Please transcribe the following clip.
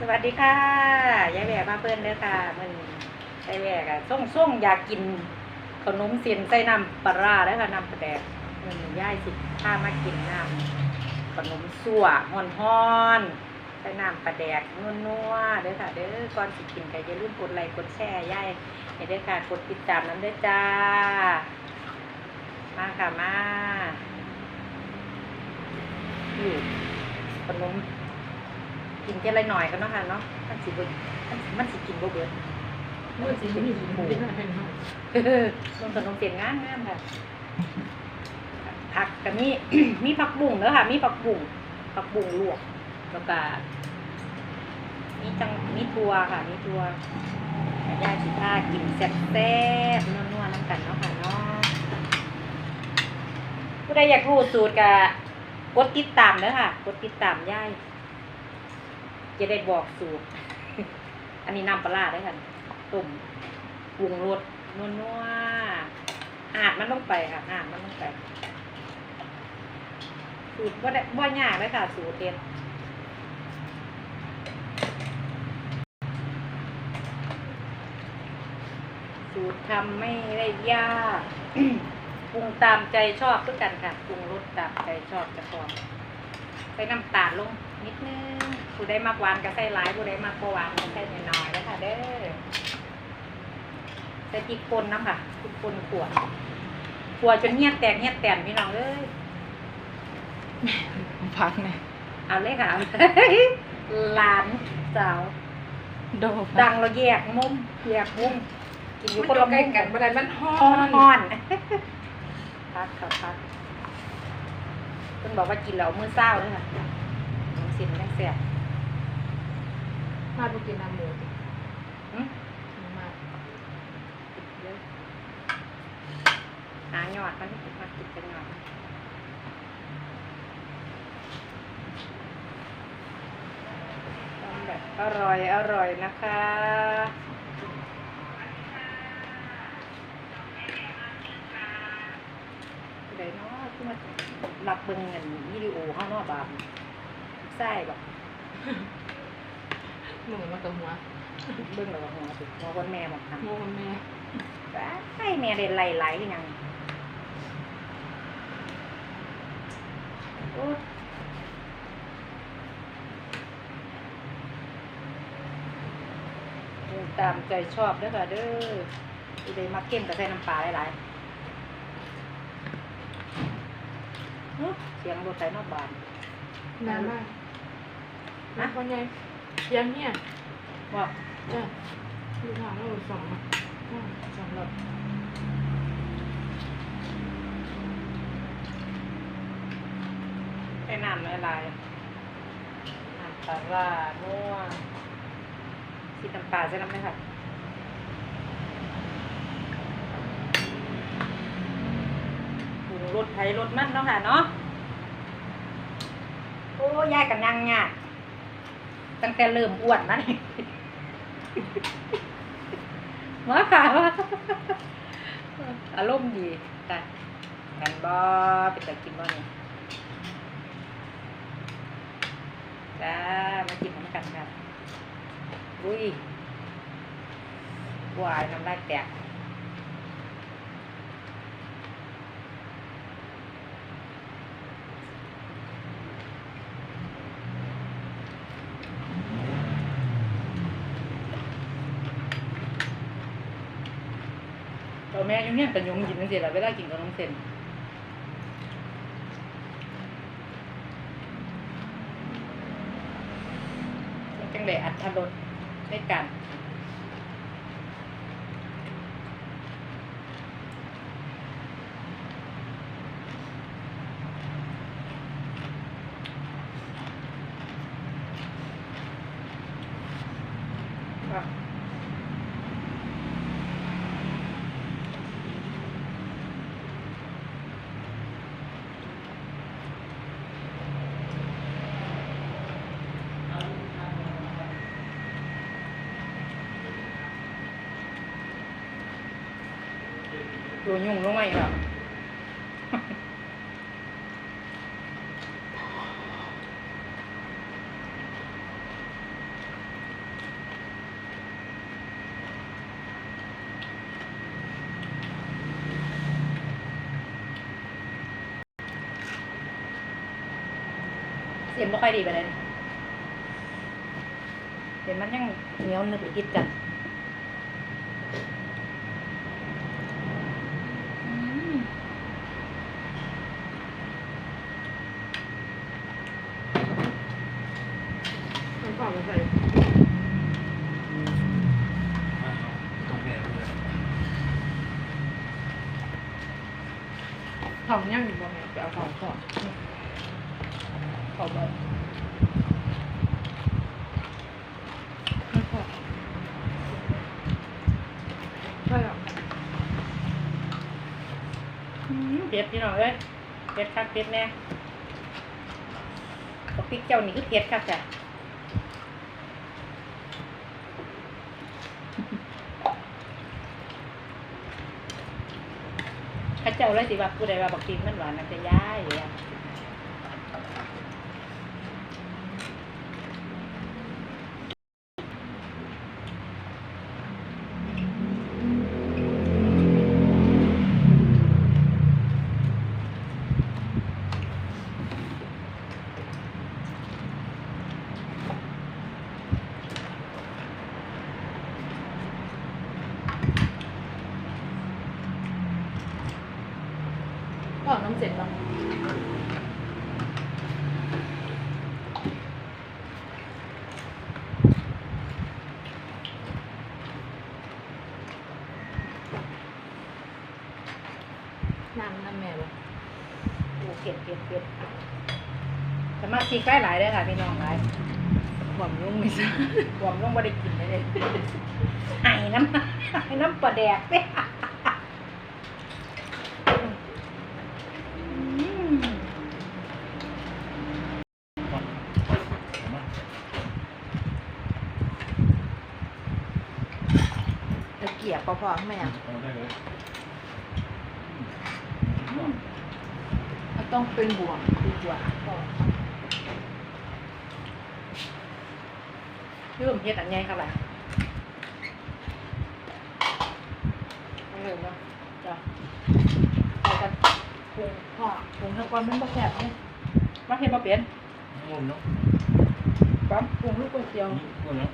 สวัสดีค่ะยายแหวมาเพื่อนเด้อค่ะมันยายแหวกอะส่งส่งอยากกินขนมเสียนใส่น้ำปลาร้าเด้อค่ะน้ำปลาแดกมันย่ายสิพามากินน้ำขนมสั่วฮ้อนฮอนๆใส่น้ำปลาแดกนัวๆเด้อค่ะเด้อก่อนสิกินก็อย่าลืมกดไลค์กดแชร์ย่ายเด้อค่ะกดติดตามนั้นเด้อจ้า มาค่ะมาอยู่ขนม กินแค่ไรหน่อยก็เนาะค่ะเนาะมันสิบมันสิมันสิกินบ่เบิดเมื่อสิมีหมูเป็นอะไรเนาะต้นขนมเปลี่ยนงานงามค่ะผักก็มีมีผักบุ้งเด้อค่ะ มีผักบุ้งผักบุ้งลวกแล้วก็มีจังมีทัวค่ะ มีทัวย่าสิพากินแซ่บๆนัวๆน้ำกันเนาะค่ะเนาะผู้ใดอยากรู้สูตรก็กดติดตามเด้อค่ะ กดติดตามย่าย จะได้บอกสูตร อันนี้น้ำปลาร้าได้ค่ะต้มปรุงรสนัวๆอาดมันต้องไปค่ะอาดมันต้องไป สูตรว่าได้ว่ายากเลยค่ะ สูตรเด็ดสูตรทำไม่ได้ยากปรุงตามใจชอบด้วยกันค่ะปรุงรสตามใจชอบจะพอใส่น้ำตาลลง นิดนึงผู้ได้มากหวานก็ใส่หลายผู้ได้มากบ่หวานก็ใส่น้อยๆแล้วค่ะเด้อใส่พริกป่นน้ำค่ะพริกป่นขวดขวดจนเหี้ยแตกเหี้ยแตนพี่น้องเอ้ยพักไงเอาเลยค่ะหลานสาวโดดังเราแยกมุมแยกมุมกินอยู่คคนนละละใกมุล้มกันบันไดมันฮ้อฮ้อนนฮ้อนพักค่ะพักเพิ่นบอกว่ากินแล้วมื้อเศร้าเลยค่ะน้ำ สินได้แซ่บมาดูกินน้ำหมูดิหึมาหาหยอดมันมากินกันหยอดทำแบบอร่อยอร่อยนะคะเดี๋ยวเนาะที่มาหลับเบิ่งเงินวิดีโอข้างนอกบาป ใช่แบบหมูมากับหัวเบิ่งแล้วก็หัวติดหัวคนแม่บอกทำโมกับแม่ไอ้แม่เด่นไหลไหลๆยังโอ้ปรุงตามใจชอบเด้อค่ะเด้ออีเดมาเก็มกับใส่น้ำปลาหลายๆฮึเสียงรถไถนอกบานนานมาก นะวันไงยังเนี่ยบอกจ้ะดูทางแล้วสองอะอ่าสองหลอดใส่น้ำหลายๆน้ำปลาร้านัวสีน้ำปลาใส่น้ำไหมค่ะปรุงรสไทยรสมันเนาะค่ะเนาะ โอ้ยายกันยังเนี่ยาก ตั้งแต่เริ่มอ้วนนะนี่มาค่ะว่าอารมณ์ดีจ้ะกันบอไปแต่กินบ่นี่จ้ามากินพร้อมกันค่ะอุ้ยวายน้ำลายแตก เราแม่ยุ่งเนี่ยแต่ยงยินนั่เสิละเวลากินกับน้องเซนจังเลยอัดทรสด้วยกันค่ะ ดูยุ่งรู้ไหมกแล้เสียงไม่ค่อยดีไปเลยเดี๋ยวมันยังเหนียวนึกอีกกัน ทำย่างอยู่บ่แม่ไปเอาของก่อนขอบคุณไม่พอใช่หรออืมเผ็ดพี่น้องเอ้ยเผ็ดคักเผ็ดแน่บักพริกเจ้านี่คือเผ็ดคักจ้ะ เจ้าเลยสิว่าผู้ใดว่าบักพริกมันหวานมันจะย้าย เลยอะก็น้ำเสร็จแล้วน้ำน้ำแม่บ่โอ้เผ็ดเผ็ดเผ็ดสามารถชิกได้หลายได้อค่ะพี่น้องหลายหวังยุ่งไม่ใช่รวมลงบ่ได้กินเลยเด้ไห้น้ำไห้น้ำปลาแดกเด้อืม ตะเกียบพอๆแม่เอาได้เลยมันต้องเป็นบวกดีกว่าพี่ผมเฮ็ดอันใหญ่ครับล่ะเอาเลยเนาะจ้ะเอากันปรุงพ่อปรุงทั้งก้อนมันบ่แซ่บเนี่ยมาเฮ็ดบ่เป็นงงเนาะปั๊มปรุงลูกก๋วยเตี๋ยวงงเนาะ